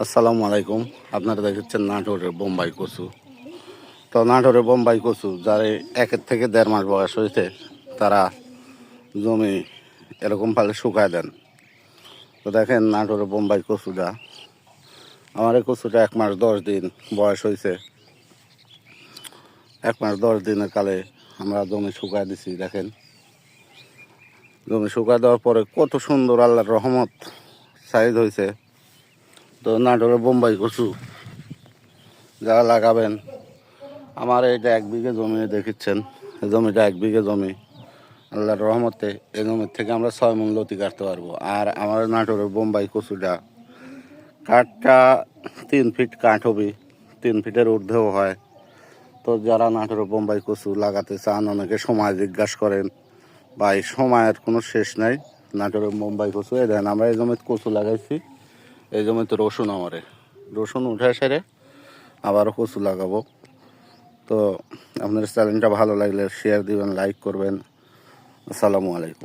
আসসালামু আলাইকুম। আপনারা দেখেছেন নাটোরের বোম্বাই কচু। তো নাটোরের বোম্বাই কচু, যারা একের থেকে দেড় মাস বয়স হয়েছে, তারা জমি এরকম পালে শুকায় দেন। তো দেখেন নাটোরের বোম্বাই কচুটা। আমার এই কচুটা এক মাস দশ দিন বয়স হয়েছে। এক মাস দশ দিনের কালে আমরা জমি শুকায় দিছি, দেখেন। জমি শুকায় দেওয়ার পরে কত সুন্দর আল্লাহর রহমত সাইজ হয়েছে। তো নাটোরের বোম্বাই কচু যারা লাগাবেন। আমার এটা এক বিঘে জমি দেখিচ্ছেন এই জমিটা এক বিঘে জমি। আল্লাহর রহমতে এই জমির থেকে আমরা ছয় মূল লতি কাটতে পারব। আর আমার নাটোরের বোম্বাই কচুটা কাঠটা তিন ফিট কাঠ হবে, তিন ফিটের ঊর্ধ্বেও হয়। তো যারা নাটোরের বোম্বাই কচু লাগাতে চান, অনেকে সময় জিজ্ঞাসা করেন বা এই সময়ের কোনো শেষ নাই নাটোরের বোম্বাই কচু? এ দেন আমরা এই জমিতে কচু লাগাইছি। এই জমিতে রসুন আমারে। রসুন উঠে সেরে আবারও কচু লাগাবো। তো আপনার চ্যানেলটা ভালো লাগলে শেয়ার দিবেন লাইক করবেন। আসসালামু আলাইকুম।